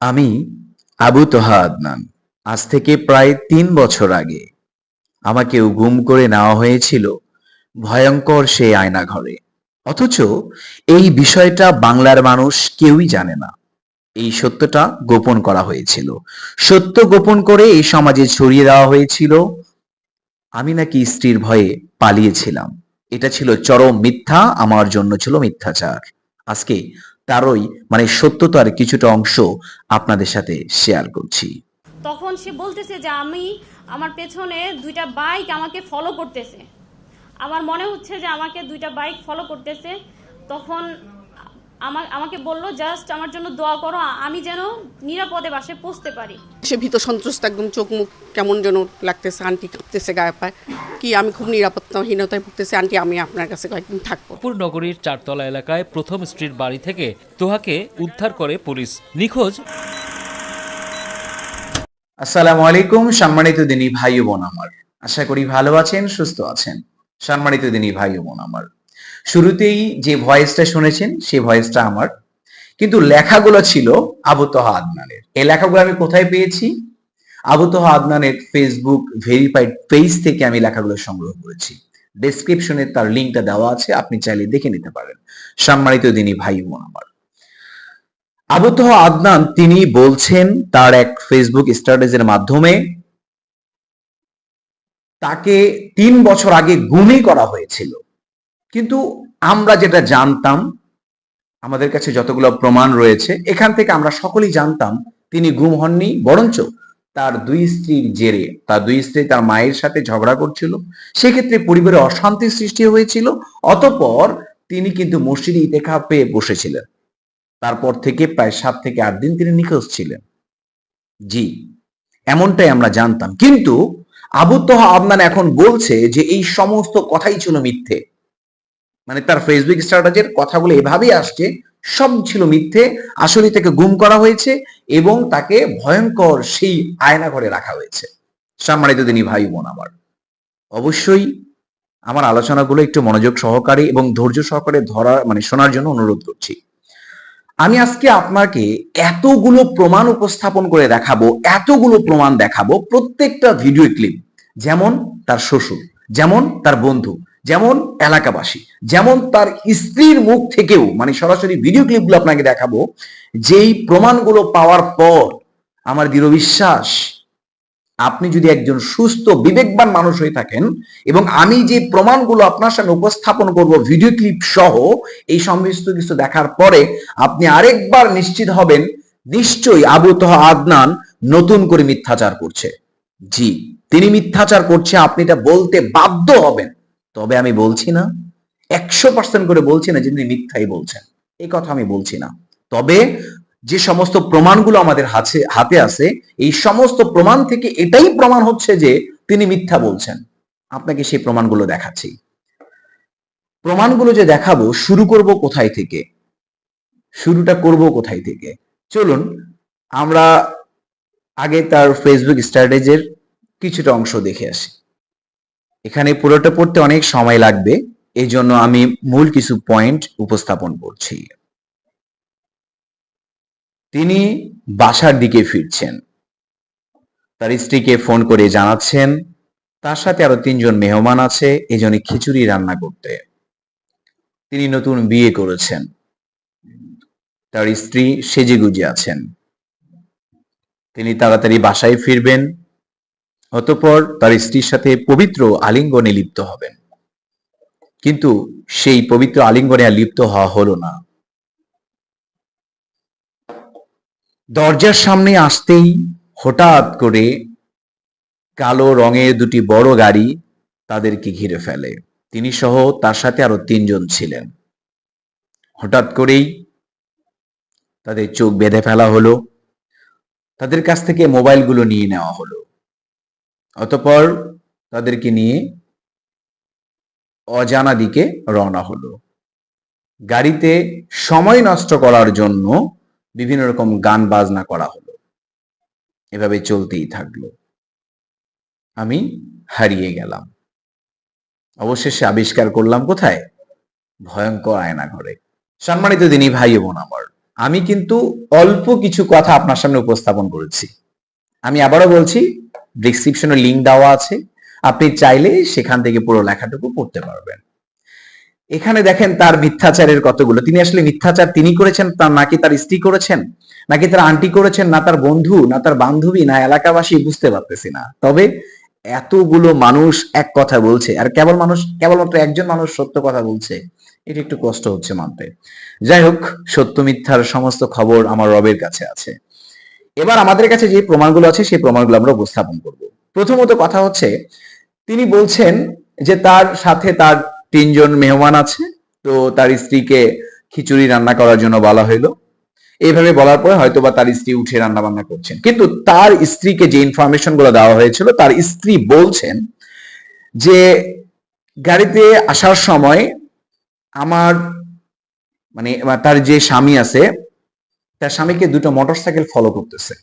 আমি আবু তোহা আদনান আজ থেকে প্রায় তিন বছর আগে আমাকেও গুম করে নেওয়া হয়েছিল ভয়ঙ্কর সেই আয়নাঘরে। অথচ এই বিষয়টা বাংলার মানুষ কেউই জানে না। এই সত্যটা গোপন করা হয়েছিল। সত্য গোপন করে এই সমাজে ছড়িয়ে দেওয়া হয়েছিল। আমি নাকি স্ত্রীর ভয়ে পালিয়েছিলাম। এটা ছিল চরম মিথ্যা, আমার জন্য ছিল মিথ্যাচার। আজকে তারই মানে সত্যতার কিছুটা অংশ আপনাদের সাথে শেয়ার করছি। তখন সে বলতেছে যে, আমি আমার পেছনে দুইটা বাইক আমাকে ফলো করতেছে। আমার মনে হচ্ছে যে, আমাকে দুইটা বাইক ফলো করতেছে। তখন আমা আমাকে বলল জাস্ট আমার জন্য দোয়া করো আমি যেন নিরাপদে বাসে পৌঁছতে পারি। সে ভীত সন্ত্রস্ত একদম চোখ মুখ কেমন যেন লাগতেছে আন্টি কাঁপতেছে গায়ে পায়। কি আমি খুব নিরাপত্তাহীনতায় ভুগতেছি আন্টি আমি আপনার কাছে কয়েকদিন থাকব। পুর নগরীর চারতলা এলাকায় প্রথম স্ত্রীর বাড়ি থেকে তোহাকে উদ্ধার করে পুলিশ। নিখোঁজ। আসসালামু আলাইকুম সম্মানিত দিনী ভাই বোন আমার। আশা করি ভালো আছেন সুস্থ আছেন। সম্মানিত দিনী ভাই বোন আমার। শুরুতেই যে ভয়েসটা শুনেছেন সেই ভয়েসটা আমার। কিন্তু লেখাগুলো ছিল আবু তোহা আদনানের। এই লেখাগুলো আমি কোথায় পেয়েছি? আবু তোহা আদনানের ফেসবুক ভেরিফাইড পেজ থেকে আমি লেখাগুলো সংগ্রহ করেছি। ডেসক্রিপশনে তার লিঙ্কটা দেওয়া আছে, আপনি চাইলে দেখে নিতে পারেন। সম্মানিত দিনী ভাই বোন আমার। আবু তোহা আদনান, তিনি বলছেন তার এক ফেসবুক স্ট্যাটাসের মাধ্যমে তাকে তিন বছর আগে গুমই করা হয়েছিল। কিন্তু আমরা যেটা জানতাম, আমাদের কাছে যতগুলো প্রমাণ রয়েছে, এখান থেকে আমরা সকলেই জানতাম তিনি গুম হননি, বরঞ্চ তার দুই স্ত্রীর জেরে, তার দুই স্ত্রী তার মায়ের সাথে ঝগড়া করছিল। সেক্ষেত্রে পরিবারে অশান্তির সৃষ্টি হয়েছিল, অতঃপর তিনি কিন্তু মসজিদে ইতেখা পেয়ে বসেছিলেন। তারপর থেকে প্রায় সাত থেকে আট দিন তিনি নিখোঁজ ছিলেন। জি, এমনটাই আমরা জানতাম। কিন্তু আবু তোহা আদনান এখন বলছে যে এই সমস্ত কথাই ছিল মিথ্যে। মানে তার ফেসবুক স্ট্যাটাসের কথাগুলো এভাবেই আসছে, সব ছিল মিথ্যে আসলে তাকে গুম করা হয়েছে এবং তাকে ভয়ঙ্কর সেই আয়না ঘরে রাখা হয়েছে। সম্মানিত দিনী ভাই বোন আমার, অবশ্যই আমার আলোচনাগুলো একটু মনোযোগ সহকারে এবং ধৈর্য সহকারে ধরা মানে শোনার জন্য অনুরোধ করছি। আমি আজকে আপনাকে এতগুলো প্রমাণ উপস্থাপন করে দেখাবো, এতগুলো প্রমাণ দেখাবো প্রত্যেকটা ভিডিও ক্লিপ যেমন তার শ্বশুর, যেমন তার বন্ধু যেমন এলাকাবাসী, যেমন তার স্ত্রীর মুখ থেকেও মানে সরাসরি ভিডিও ক্লিপগুলো আপনাকে দেখাবো, যেই প্রমাণগুলো পাওয়ার পর আমার দৃঢ় বিশ্বাস, আপনি যদি একজন সুস্থ, বিবেকবান মানুষ হয়ে থাকেন এবং আমি যে প্রমাণগুলো আপনার সামনে উপস্থাপন করব ভিডিও ক্লিপ সহ, এই সমস্ত কিছু দেখার পরে আপনি আরেকবার নিশ্চিত হবেন, নিশ্চয়ই আবু তোহা আদনান নতুন করে মিথ্যাচার করছে। জি, তিনি মিথ্যাচার করছে, আপনি এটা বলতে বাধ্য হবেন। তবে আমি বলছি না, একশো পার্সেন্ট করে বলছি না যে তিনি মিথ্যাই বলছেন। এই কথা আমি বলছি না। তবে যে সমস্ত প্রমাণগুলো আমাদের হাতে হাতে আছে, এই সমস্ত প্রমাণ থেকে এটাই প্রমাণ হচ্ছে যে তিনি মিথ্যা বলছেন। আপনাকে সেই প্রমাণগুলো দেখাচ্ছি। প্রমাণগুলো যে দেখাবো, শুরু করব কোথায় থেকে? শুরুটা করব কোথায় থেকে? চলুন, আমরা আগে তার ফেসবুক স্ট্র্যাটেজের কিছুটা অংশ দেখে আসি। এখানে পুরোটা পড়তে অনেক সময় লাগবে। এই জন্য আমি মূল কিছু পয়েন্ট উপস্থাপন করছি। তিনি বাসার দিকে ফিরছেন। তার স্ত্রীকে ফোন করে জানাচ্ছেন, তার সাথে আরও তিনজন মেহমান আছে, এজন্য খিচুড়ি রান্না করতে। তিনি নতুন বিয়ে করেছেন। তার স্ত্রী সেজে গুজে আছেন। তিনি তাড়াতাড়ি বাসায় ফিরবেন। অতঃপর তার স্ত্রীর সাথে পবিত্র আলিঙ্গনে লিপ্ত হবেন। কিন্তু সেই পবিত্র আলিঙ্গনে আর লিপ্ত হওয়া হলো না। দরজার সামনে আসতেই হঠাৎ করে কালো রঙের দুটি বড় গাড়ি তাদেরকে ঘিরে ফেলে। তিনি সহ তার সাথে আরও তিনজন ছিলেন। হঠাৎ করেই তাদের চোখ বেঁধে ফেলা হলো। তাদের কাছ থেকে মোবাইলগুলো নিয়ে নেওয়া হলো। অতপর তাদেরকে নিয়ে অজানা দিকে রওনা হলো। গাড়িতে সময় নষ্ট করার জন্য বিভিন্ন রকম গান বাজনা করা হলো। এভাবে চলতেই থাকল। আমি হারিয়ে গেলাম। অবশেষে আবিষ্কার করলাম কোথায়? ভয়ঙ্কর আয়না ঘরে। সম্মানিত দিনী ভাই বোন আমার, আমি কিন্তু অল্প কিছু কথা আপনার সামনে উপস্থাপন করেছি। আমি আবারও বলছি ডিসক্রিপশনে লিংক দেওয়া আছে। আপনি চাইলে সেখান থেকে পুরো লেখাটুকু পড়তে পারবেন। এখানে দেখেন তার মিথ্যাচারের কতগুলো। তিনি আসলে মিথ্যাচার তিনি করেছেন তার নাকি তার স্ত্রী করেছেন? নাকি তার আন্টি করেছেন? না তার বন্ধু? না তার বান্ধবী? না এলাকাবাসী? বুঝতে পারতেছি না। তবে এতগুলো মানুষ এক কথা বলছে, আর কেবল মানুষ, কেবলমাত্র একজন মানুষ সত্য কথা বলছে, এটা একটু কষ্ট হচ্ছে মানতে। যাই হোক, সত্য মিথ্যার সমস্ত খবর আমার রবের কাছে আছে। এবার আমাদের কাছে যে প্রমাণগুলো আছে, সেই প্রমাণগুলো আমরা উপস্থাপন করব। প্রথমত কথা হচ্ছে, তিনি বলছেন যে তার সাথে তার তিনজন মেহমান আছে, তো তার স্ত্রীকে খিচুড়ি রান্না করার জন্য বলা হইল। এইভাবে বলার পরে হয়তো বা তার স্ত্রী উঠে রান্না বান্না করছেন। কিন্তু তার স্ত্রীকে যে ইনফরমেশনগুলো দেওয়া হয়েছিল, তার স্ত্রী বলছেন যে গাড়িতে আসার সময় আমার মানে তার যে স্বামী আছে তার স্বামীকে দুটো মোটরসাইকেল ফলো করতেছে।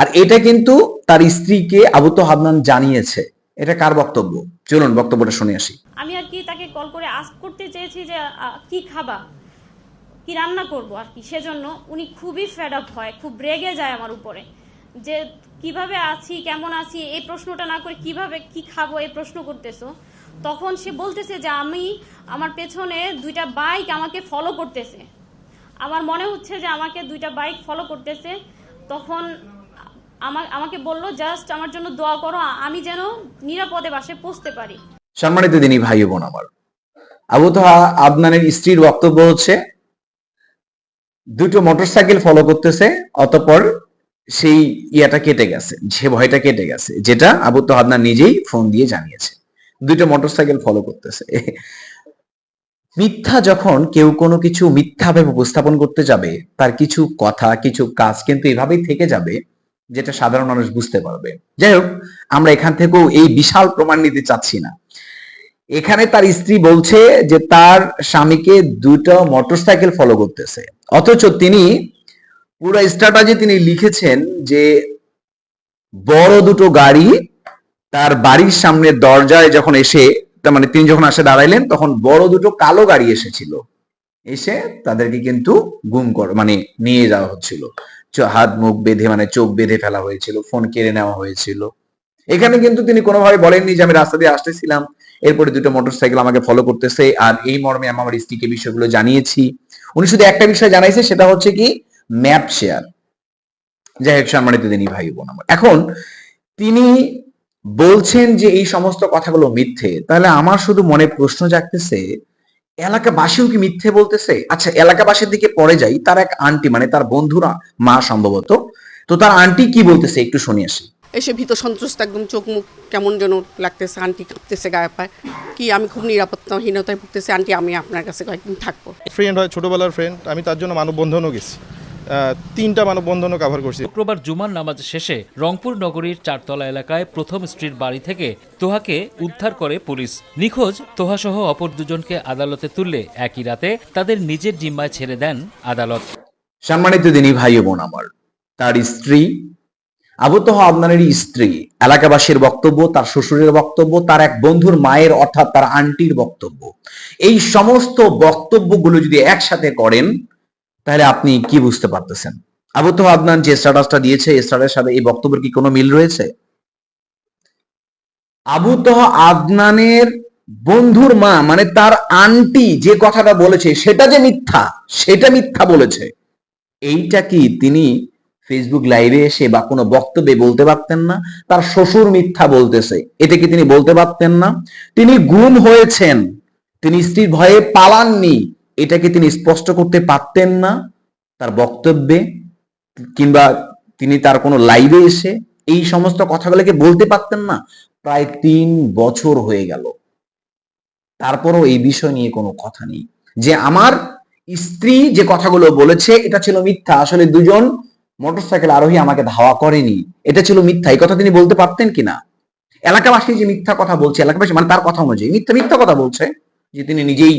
আর এটা কিন্তু তার স্ত্রীকে আবু তো হাদনান জানিয়েছে। এটা কার বক্তব্য? চলুন বক্তব্যটা শুনে আসি। আমি আর কি তাকে কল করে আস্ক করতে চেয়েছি যে কি খাবা? কি রান্না করব আর কি? সেজন্য উনি খুবই ফেড আপ হয়, খুব রেগে যায় আমার উপরে। যে, কীভাবে আছি, কেমন আছি, এই প্রশ্নটা না করে কীভাবে কি খাব, এই প্রশ্ন করতেছো। তখন সে বলতেছে যে, আমি আমার পেছনে দুইটা বাইক আমাকে ফলো করতেছে। আমার মনে হচ্ছে যে আমাকে দুইটা বাইক ফলো করতেছে। তখন আমার আমাকে বলল, জাস্ট আমার জন্য দোয়া করো, আমি যেন নিরাপদে বাসে পৌঁছতে পারি। সম্মানিত দিনী ভাই বোন আমার, আবু তোহা আদনানের স্ত্রীর বক্তব্য হচ্ছে, দুটো মোটরসাইকেল ফলো করতেছে, অতপর সেই ইয়াটা কেটে গেছে, যে ভয়টা কেটে গেছে, যেটা আবু তো আদনান নিজেই ফোন দিয়ে জানিয়েছে। দুটো মোটরসাইকেল ফলো করতেছে। মিথ্যা যখন কেউ কোনো কিছু মিথ্যাভাবে উপস্থাপন করতে যাবে, তার কিছু কথা, কিছু কাজ কিন্তু এভাবেই থেকে যাবে, যেটা সাধারণ মানুষ বুঝতে পারবে। যাই হোক, আমরা এখান থেকেও এই বিশাল প্রমাণ নিতে চাচ্ছি না। এখানে তার স্ত্রী বলছে যে তার স্বামীকে দুটো মোটরসাইকেল ফলো করতেছে। অথচ তিনি পুরো স্ট্র্যাটাজি তিনি লিখেছেন যে বড় দুটো গাড়ি তার বাড়ির সামনে দরজায় যখন এসে মানে তিনি যখন আসে দাঁড়াইলেন, তখন বড় দুটো কালো গাড়ি এসেছিল। এসে তাদেরকে কিন্তু গুম কর মানে নিয়ে যাওয়া হচ্ছিল। হাত, মুখ বেঁধে মানে চোখ বেঁধে ফেলা হয়েছিল, ফোন কেড়ে নেওয়া হয়েছিল। এখানে কিন্তু তিনি কোনোভাবে বলেননি যে, আমি রাস্তা দিয়ে আসতেছিলাম, এরপরে দুটো মোটরসাইকেল আমাকে ফলো করতেছে, আর এই মর্মে আমি আমার স্ত্রীকে বিষয়গুলো জানিয়েছি। উনি শুধু একটা বিষয় জানাইছে, সেটা হচ্ছে কি ম্যাপ শেয়ার যাই হোক, সম্মানিত দিনী ভাই বোন আমার। এখন তিনি বলছেন যে এই সমস্ত কথাগুলো মিথ্যে তাহলে আমার শুধু মনে প্রশ্ন জাগতেছে এলাকাবাসীও কি মিথ্যে বলতেছে? আচ্ছা এলাকাবাসীর দিকে পরে যাই তার এক আন্টি মানে তার বন্ধুরা মা সম্ভবত তো তার আন্টি কি বলতেছে একটু শুনে আসি। এসে ভীত সন্ত্রস্ত একদম চোখ মুখ কেমন যেন লাগতেছে আন্টি কাঁপতেছে গায়ে পায়। কি আমি খুব নিরাপত্তাহীনতায় ভুগতেছি আন্টি আমি আপনার কাছে কয়েকদিন থাকব। ফ্রেন্ড হয় ছোটোবেলার ফ্রেন্ড আমি তার জন্য মানববন্ধনও গেছি। তিনটা মানববন্ধনও কাভার করছি। শুক্রবার জুমার নামাজ শেষে রংপুর নগরীর চারতলা এলাকায় প্রথম স্ত্রীর বাড়ি থেকে তোহাকে উদ্ধার করে পুলিশ। নিখোঁজ তোহাসহ অপর দুজনকে আদালতে তুললে একই রাতে তাদের নিজের জিম্মায় ছেড়ে দেন আদালত। সম্মানিত দিনী ভাই ও বোন আমার তার স্ত্রী আবু তোহা আদনানের স্ত্রী এলাকাবাসীর বক্তব্য তার শ্বশুরের বক্তব্য তার এক বন্ধুর মায়ের অর্থাৎ তার আন্টির বক্তব্য। এই সমস্ত বক্তব্যগুলো যদি একসাথে করেন তাহলে আপনি কি বুঝতে পারতেছেন? আবু তোহা আদনান যে স্ট্যাটাসটা দিয়েছে স্ট্যাটাসের সাথে এই বক্তব্যের কি কোনো মিল রয়েছে? আবু তোহা আদনানের বন্ধুর মা মানে তার আন্টি যে কথাটা বলেছে, সেটা যে মিথ্যা, সেটা মিথ্যা বলেছে, এইটা কি তিনি ফেসবুক লাইভে এসে বা কোনো বক্তব্যে বলতে পারতেন না? তার শ্বশুর মিথ্যা বলতেছে, এটা কি তিনি বলতে পারতেন না? তিনি গুম হয়েছেন, তিনি স্ত্রীর ভয়ে পালাননি এটাকে তিনি স্পষ্ট করতে পারতেন না তার বক্তব্যে, কিংবা তিনি তার কোনো লাইভে এসে এই সমস্ত কথাগুলোকে বলতে পারতেন না। প্রায় তিন বছর হয়ে গেল। তারপরও এই বিষয় নিয়ে কোনো কথা নেই। যে আমার স্ত্রী যে কথাগুলো বলেছে, এটা ছিল মিথ্যা। আসলে দুজন মোটরসাইকেল আরোহী আমাকে ধাওয়া করেনি। এটা ছিল মিথ্যা। এই কথা তিনি বলতে পারতেন কিনা এলাকাবাসী যে মিথ্যা কথা বলছে, এলাকাবাসী মানে তার কথা অনুযায়ী, মিথ্যা মিথ্যা কথা বলছে যে তিনি নিজেই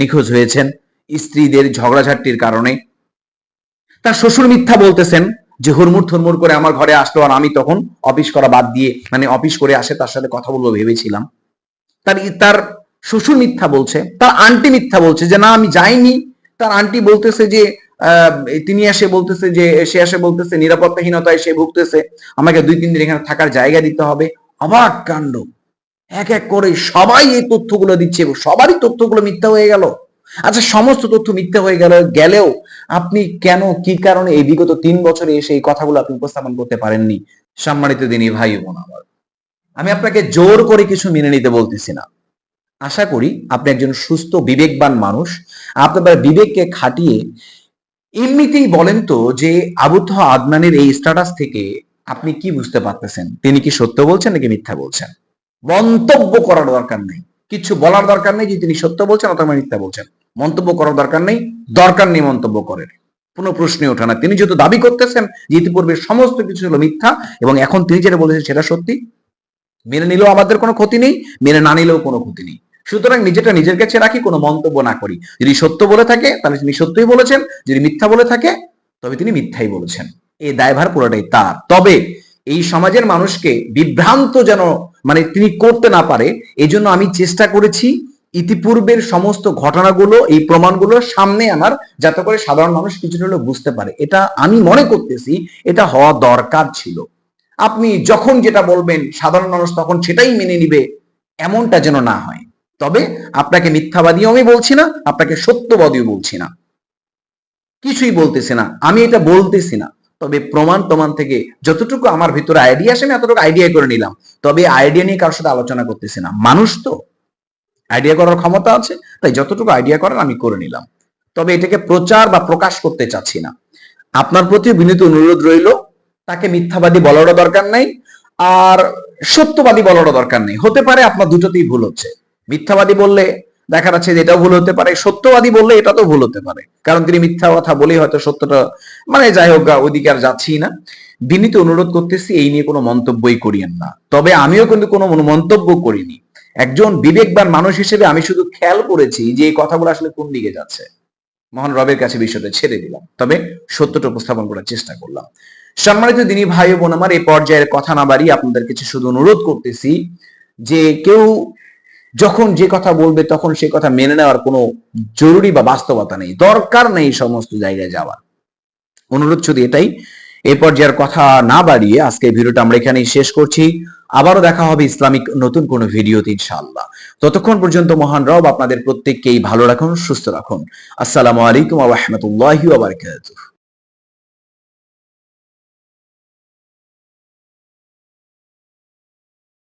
নিখোঁজ হয়েছেন স্ত্রীদের ঝগড়াঝাটির কারণে। তার শ্বশুর মিথ্যা বলতেছেন যে, হুড়মুড় থুরমুড় করে আমার ঘরে আসলো আর আমি তখন অফিস করা বাদ দিয়ে মানে অফিস করে আসে, তার সাথে কথা বলব ভেবেছিলাম। তার তার শ্বশুর মিথ্যা বলছে, তার আন্টি মিথ্যা বলছে যে, না, আমি যাইনি। তার আন্টি বলতেছে যে তিনি এসে বলতেছে যে, সে এসে বলতেছে, নিরাপত্তাহীনতায় সে ভুগতেছে। আমাকে দুই, তিন দিন এখানে থাকার জায়গা দিতে হবে। অবাক কাণ্ড। এক এক করে সবাই এই তথ্যগুলো দিচ্ছে সবারই তথ্যগুলো মিথ্যা হয়ে গেল। আচ্ছা সমস্ত তথ্য মিথ্যা হয়ে গেল, গেলেও আপনি কেন, কি কারণে এই বিগত তিন বছরে এসে এই কথাগুলো আপনি উপস্থাপন করতে পারেননি? সম্মানিত দিনই ভাই বোন আমার, আমি আপনাকে জোর করে কিছু মেনে নিতে বলতেছি না। আশা করি আপনি একজন সুস্থ, বিবেকবান মানুষ। আপনার বিবেককে খাটিয়ে এমনিতেই বলেন তো যে আবুতহ আদনানের এই স্ট্যাটাস থেকে আপনি কি বুঝতে পারতেছেন? তিনি কি সত্য বলছেন নাকি মিথ্যা বলছেন? মন্তব্য করার দরকার নেই। কিছু বলার দরকার নেই যে তিনি সত্য বলছেন অথবা মিথ্যা বলছেন। মন্তব্য করার দরকার নেই দরকার নেই মন্তব্য করেন কোনো প্রশ্নই ওঠে না। তিনি যেহেতু দাবি করতেছেন যে ইতিপূর্বে সমস্ত কিছু হলো মিথ্যা এবং এখন তিনি যেটা বলেছেন সেটা সত্যি, মেনে নিলেও আমাদের কোনো ক্ষতি নেই, মেনে না নিলেও কোনো ক্ষতি নেই। সুতরাং নিজেটা নিজের কাছে রাখি, কোনো মন্তব্য না করি। যদি সত্য বলে থাকে, তাহলে তিনি সত্যই বলেছেন। যদি মিথ্যা বলে থাকে, তবে তিনি মিথ্যাই বলেছেন। এই দায়ভার পুরোটাই তার। তবে এই সমাজের মানুষকে বিভ্রান্ত যেন মানে তিনি করতে না পারে এই জন্য আমি চেষ্টা করেছি ইতিপূর্বের সমস্ত ঘটনাগুলো, এই প্রমাণগুলো সামনে আমার যাতে করে সাধারণ মানুষ কিছুটা হলেও বুঝতে পারে। এটা আমি মনে করতেছি, এটা হওয়া দরকার ছিল। আপনি যখন যেটা বলবেন, সাধারণ মানুষ তখন সেটাই মেনে নিবে, এমনটা যেন না হয়। তবে আপনাকে মিথ্যাবাদীও আমি বলছি না, আপনাকে সত্যবাদীও বলছি না। কিছুই বলতেছি না, আমি এটা বলতেছি না। তবে প্রমাণ প্রমাণ থেকে যতটুকু আমার ভিতরে আইডিয়া আসে, আমি এতটুকু আইডিয়া করে নিলাম। তবে আইডিয়া নিয়ে কারোর সাথে আলোচনা করতেছি না। মানুষ তো। আইডিয়া করার ক্ষমতা আছে, তাই যতটুকু আইডিয়া করার আমি করে নিলাম। তবে এটাকে প্রচার বা প্রকাশ করতে চাচ্ছি না। আপনার প্রতি বিনীত অনুরোধ রইল, তাকে মিথ্যাবাদী বলারও দরকার নাই, আর সত্যবাদী বলারও দরকার নেই। হতে পারে আপনার দুটোতেই ভুল হচ্ছে। মিথ্যাবাদী বললে দেখা যাচ্ছে যে এটাও ভুল হতে পারে। সত্যবাদী বললে এটা তো ভুল হতে পারে। কারণ তিনি মিথ্যা কথা বলেই হয়তো সত্যটা মানে যাই হোক ওইদিকে আর যাচ্ছি না। বিনীত অনুরোধ করতেছি, এই নিয়ে কোনো মন্তব্যই করিয়েন না। তবে আমিও কিন্তু কোনো মন্তব্য করিনি। একজন বিবেকবান মানুষ হিসেবে আমি শুধু খেয়াল করেছি যে এই কথাগুলো আসলে কোন দিকে যাচ্ছে। মহান রবের কাছে বিষয়টা ছেড়ে দিলাম। তবে সত্যটা উপস্থাপন করার চেষ্টা করলাম। সম্মানিত দিনী ভাই বোন আমার এই পর্যায়ের কথা না বাড়িয়ে আপনাদের কাছে শুধু অনুরোধ করতেছি যে কেউ যখন যে কথা বলবে, তখন সে কথা মেনে নেওয়ার কোনো জরুরি বা বাস্তবতা নেই। দরকার নেই সমস্ত জায়গায় যাওয়ার। অনুরোধ শুধু এটাই। এই পর্যায়ের কথা না বাড়িয়ে আজকে ভিডিওটা আমরা এখানেই শেষ করছি। আবারও দেখা হবে ইসলামিক নতুন কোনো ভিডিওতে ইনশাআল্লাহ। ততক্ষণ পর্যন্ত মহান রব আপনাদের প্রত্যেককেই ভালো রাখুন, সুস্থ রাখুন। আসসালামু আলাইকুম বারাকাতুহু।